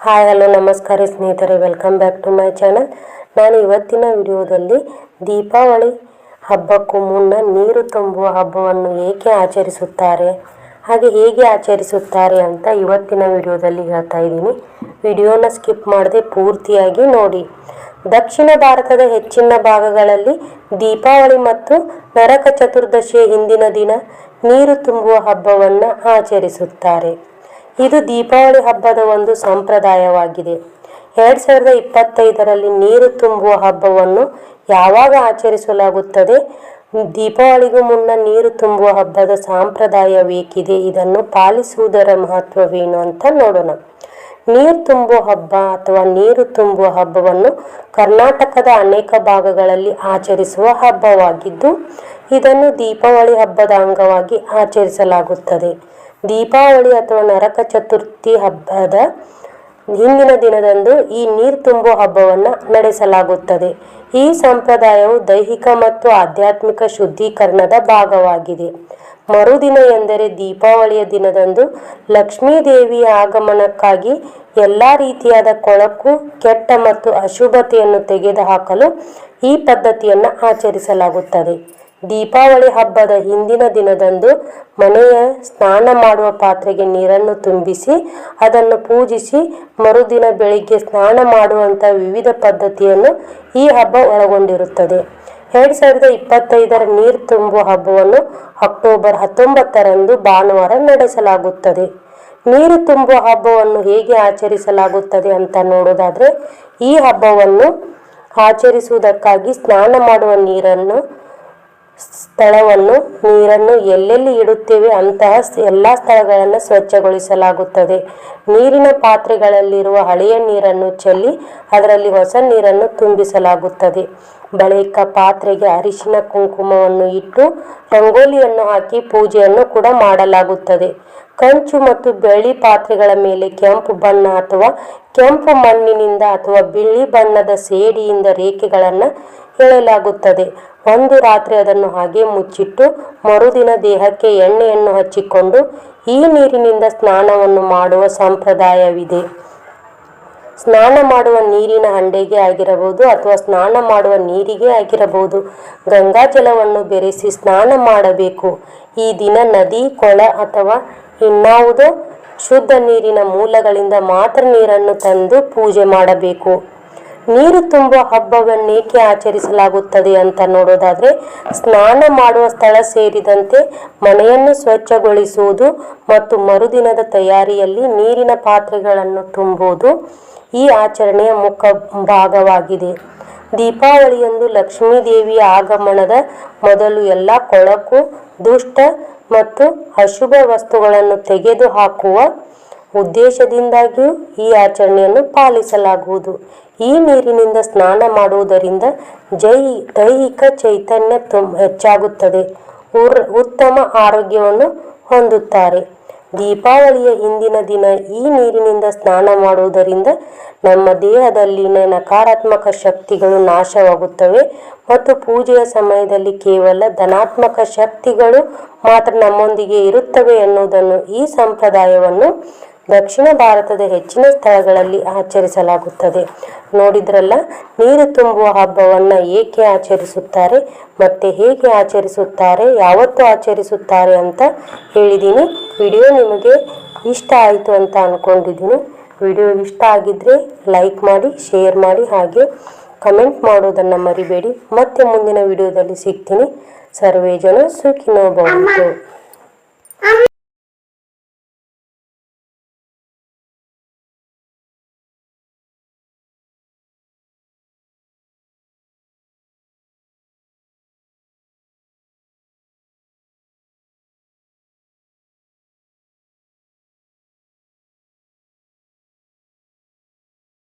Hi, hello, ನಮಸ್ಕಾರ ಸ್ನೇಹಿತರೆ welcome back to my channel ನಾನು ಇವತ್ತಿನ ವಿಡಿಯೋದಲ್ಲಿ ದೀಪಾವಳಿ ಹಬ್ಬಕ್ಕೂ ಮುನ್ನ ನೀರು ತುಂಬುವ ಹಬ್ಬವನ್ನು ಏಕೆ ಆಚರಿಸುತ್ತಾರೆ, ಹಾಗೆ ಹೇಗೆ ಆಚರಿಸುತ್ತಾರೆ ಅಂತ ಇವತ್ತಿನ ವಿಡಿಯೋದಲ್ಲಿ ಹೇಳ್ತಾ ಇದ್ದೀನಿ. ವಿಡಿಯೋನ ಸ್ಕಿಪ್ ಮಾಡದೆ ಪೂರ್ತಿಯಾಗಿ ನೋಡಿ. ದಕ್ಷಿಣ ಭಾರತದ ಹೆಚ್ಚಿನ ಭಾಗಗಳಲ್ಲಿ ದೀಪಾವಳಿ ಮತ್ತು ನರಕ ಚತುರ್ದಶಿಯ ಹಿಂದಿನ ದಿನ ನೀರು ತುಂಬುವ ಹಬ್ಬವನ್ನು ಆಚರಿಸುತ್ತಾರೆ. ಇದು ದೀಪಾವಳಿ ಹಬ್ಬದ ಒಂದು ಸಂಪ್ರದಾಯವಾಗಿದೆ. ಎರಡು ಸಾವಿರದ ಇಪ್ಪತ್ತೈದರಲ್ಲಿ ನೀರು ತುಂಬುವ ಹಬ್ಬವನ್ನು ಯಾವಾಗ ಆಚರಿಸಲಾಗುತ್ತದೆ? ದೀಪಾವಳಿಗೂ ಮುನ್ನ ನೀರು ತುಂಬುವ ಹಬ್ಬದ ಸಂಪ್ರದಾಯವೇಕಿದೆ? ಇದನ್ನು ಪಾಲಿಸುವುದರ ಮಹತ್ವವೇನು ಅಂತ ನೋಡೋಣ. ನೀರು ತುಂಬುವ ಹಬ್ಬ ಅಥವಾ ನೀರು ತುಂಬುವ ಹಬ್ಬವನ್ನು ಕರ್ನಾಟಕದ ಅನೇಕ ಭಾಗಗಳಲ್ಲಿ ಆಚರಿಸುವ ಹಬ್ಬವಾಗಿದ್ದು, ಇದನ್ನು ದೀಪಾವಳಿ ಹಬ್ಬದ ಅಂಗವಾಗಿ ಆಚರಿಸಲಾಗುತ್ತದೆ. ದೀಪಾವಳಿ ಅಥವಾ ನರಕ ಚತುರ್ಥಿ ಹಬ್ಬದ ಹಿಂದಿನ ದಿನದಂದು ಈ ನೀರು ತುಂಬುವ ಹಬ್ಬವನ್ನು ನಡೆಸಲಾಗುತ್ತದೆ. ಈ ಸಂಪ್ರದಾಯವು ದೈಹಿಕ ಮತ್ತು ಆಧ್ಯಾತ್ಮಿಕ ಶುದ್ಧೀಕರಣದ ಭಾಗವಾಗಿದೆ. ಮರುದಿನ ಎಂದರೆ ದೀಪಾವಳಿಯ ದಿನದಂದು ಲಕ್ಷ್ಮೀ ದೇವಿಯ ಆಗಮನಕ್ಕಾಗಿ ಎಲ್ಲ ರೀತಿಯಾದ ಕೊಳಕು, ಕೆಟ್ಟ ಮತ್ತು ಅಶುಭತೆಯನ್ನು ತೆಗೆದುಹಾಕಲು ಈ ಪದ್ಧತಿಯನ್ನು ಆಚರಿಸಲಾಗುತ್ತದೆ. ದೀಪಾವಳಿ ಹಬ್ಬದ ಹಿಂದಿನ ದಿನದಂದು ಮನೆಯ ಸ್ನಾನ ಮಾಡುವ ಪಾತ್ರೆಗೆ ನೀರನ್ನು ತುಂಬಿಸಿ, ಅದನ್ನು ಪೂಜಿಸಿ, ಮರುದಿನ ಬೆಳಿಗ್ಗೆ ಸ್ನಾನ ಮಾಡುವಂಥ ವಿವಿಧ ಪದ್ಧತಿಯನ್ನು ಈ ಹಬ್ಬ ಒಳಗೊಂಡಿರುತ್ತದೆ. ಎರಡು ಸಾವಿರದ ಇಪ್ಪತ್ತೈದರ ನೀರು ತುಂಬುವ ಹಬ್ಬವನ್ನು ಅಕ್ಟೋಬರ್ ಹತ್ತೊಂಬತ್ತರಂದು ಭಾನುವಾರ ನಡೆಸಲಾಗುತ್ತದೆ. ನೀರು ತುಂಬುವ ಹಬ್ಬವನ್ನು ಹೇಗೆ ಆಚರಿಸಲಾಗುತ್ತದೆ ಅಂತ ನೋಡೋದಾದರೆ, ಈ ಹಬ್ಬವನ್ನು ಆಚರಿಸುವುದಕ್ಕಾಗಿ ಸ್ನಾನ ಮಾಡುವ ನೀರನ್ನು ಸ್ಥಳವನ್ನು, ನೀರನ್ನು ಎಲ್ಲೆಲ್ಲಿ ಇಡುತ್ತೇವೆ ಅಂತಹ ಎಲ್ಲ ಸ್ಥಳಗಳನ್ನು ಸ್ವಚ್ಛಗೊಳಿಸಲಾಗುತ್ತದೆ. ನೀರಿನ ಪಾತ್ರೆಗಳಲ್ಲಿರುವ ಹಳೆಯ ನೀರನ್ನು ಚೆಲ್ಲಿ, ಅದರಲ್ಲಿ ಹೊಸ ನೀರನ್ನು ತುಂಬಿಸಲಾಗುತ್ತದೆ. ಬಳಿಕ ಪಾತ್ರೆಗೆ ಅರಿಶಿನ ಕುಂಕುಮವನ್ನು ಇಟ್ಟು, ರಂಗೋಲಿಯನ್ನು ಹಾಕಿ ಪೂಜೆಯನ್ನು ಕೂಡ ಮಾಡಲಾಗುತ್ತದೆ. ಕಂಚು ಮತ್ತು ಬೆಳ್ಳಿ ಪಾತ್ರೆಗಳ ಮೇಲೆ ಕೆಂಪು ಬಣ್ಣ ಅಥವಾ ಕೆಂಪು ಮಣ್ಣಿನಿಂದ ಅಥವಾ ಬಿಳಿ ಬಣ್ಣದ ಸೇಡಿಯಿಂದ ರೇಖೆಗಳನ್ನು ಎಳೆಯಲಾಗುತ್ತದೆ. ಒಂದು ರಾತ್ರಿ ಅದನ್ನು ಹಾಗೆ ಮುಚ್ಚಿಟ್ಟು ಮರುದಿನ ದೇಹಕ್ಕೆ ಎಣ್ಣೆಯನ್ನು ಹಚ್ಚಿಕೊಂಡು ಈ ನೀರಿನಿಂದ ಸ್ನಾನವನ್ನು ಮಾಡುವ ಸಂಪ್ರದಾಯವಿದೆ. ಸ್ನಾನ ಮಾಡುವ ನೀರಿನ ಹಂಡೆಗೆ ಆಗಿರಬಹುದು ಅಥವಾ ಸ್ನಾನ ಮಾಡುವ ನೀರಿಗೆ ಆಗಿರಬಹುದು. ಗಂಗಾಜಲವನ್ನು ಬೆರೆಸಿ ಸ್ನಾನ ಮಾಡಬೇಕು. ಈ ದಿನ ನದಿ, ಕೊಳ ಅಥವಾ ಇನ್ನಾವುದೋ ಶುದ್ಧ ನೀರಿನ ಮೂಲಗಳಿಂದ ಮಾತ್ರ ನೀರನ್ನು ತಂದು ಪೂಜೆ ಮಾಡಬೇಕು. ನೀರು ತುಂಬುವ ಹಬ್ಬವನ್ನೇಕೆ ಆಚರಿಸಲಾಗುತ್ತದೆ ಅಂತ ನೋಡೋದಾದರೆ, ಸ್ನಾನ ಮಾಡುವ ಸ್ಥಳ ಸೇರಿದಂತೆ ಮನೆಯನ್ನು ಸ್ವಚ್ಛಗೊಳಿಸುವುದು ಮತ್ತು ಮರುದಿನದ ತಯಾರಿಯಲ್ಲಿ ನೀರಿನ ಪಾತ್ರೆಗಳನ್ನು ತುಂಬುವುದು ಈ ಆಚರಣೆಯ ಮುಖ್ಯ ಭಾಗವಾಗಿದೆ. ದೀಪಾವಳಿಯಂದು ಲಕ್ಷ್ಮೀ ದೇವಿಯ ಆಗಮನದ ಮೊದಲು ಎಲ್ಲ ಕೊಳಕು, ದುಷ್ಟ ಮತ್ತು ಅಶುಭ ವಸ್ತುಗಳನ್ನು ತೆಗೆದುಹಾಕುವ ಉದ್ದೇಶದಿಂದಾಗಿಯೂ ಈ ಆಚರಣೆಯನ್ನು ಪಾಲಿಸಲಾಗುವುದು. ಈ ನೀರಿನಿಂದ ಸ್ನಾನ ಮಾಡುವುದರಿಂದ ಜೈ, ದೈಹಿಕ ಚೈತನ್ಯ ತುಂ, ಹೆಚ್ಚಾಗುತ್ತದೆ. ಉತ್ತಮ ಆರೋಗ್ಯವನ್ನು ಹೊಂದುತ್ತಾರೆ. ದೀಪಾವಳಿಯ ಹಿಂದಿನ ದಿನ ಈ ನೀರಿನಿಂದ ಸ್ನಾನ ಮಾಡುವುದರಿಂದ ನಮ್ಮ ದೇಹದಲ್ಲಿನ ನಕಾರಾತ್ಮಕ ಶಕ್ತಿಗಳು ನಾಶವಾಗುತ್ತವೆ ಮತ್ತು ಪೂಜೆಯ ಸಮಯದಲ್ಲಿ ಕೇವಲ ಧನಾತ್ಮಕ ಶಕ್ತಿಗಳು ಮಾತ್ರ ನಮ್ಮೊಂದಿಗೆ ಇರುತ್ತವೆ ಎನ್ನುವುದನ್ನು ಈ ಸಂಪ್ರದಾಯವನ್ನು ದಕ್ಷಿಣ ಭಾರತದ ಹೆಚ್ಚಿನ ಸ್ಥಳಗಳಲ್ಲಿ ಆಚರಿಸಲಾಗುತ್ತದೆ. ನೋಡಿದ್ರಲ್ಲ, ನೀರು ತುಂಬುವ ಹಬ್ಬವನ್ನು ಏಕೆ ಆಚರಿಸುತ್ತಾರೆ, ಮತ್ತು ಹೇಗೆ ಆಚರಿಸುತ್ತಾರೆ, ಯಾವತ್ತು ಆಚರಿಸುತ್ತಾರೆ ಅಂತ ಹೇಳಿದ್ದೀನಿ ವಿಡಿಯೋ ನಿಮಗೆ ಇಷ್ಟ ಆಯಿತು ಅಂತ ಅಂದ್ಕೊಂಡಿದ್ದೀನಿ ವಿಡಿಯೋ ಇಷ್ಟ ಆಗಿದ್ದರೆ ಲೈಕ್ ಮಾಡಿ, ಶೇರ್ ಮಾಡಿ, ಹಾಗೆ ಕಮೆಂಟ್ ಮಾಡೋದನ್ನು ಮರಿಬೇಡಿ. ಮತ್ತೆ ಮುಂದಿನ ವಿಡಿಯೋದಲ್ಲಿ ಸಿಗ್ತೀನಿ. ಸರ್ವೇ ಜನ ಸುಖಿನೋ ಭವಂತು.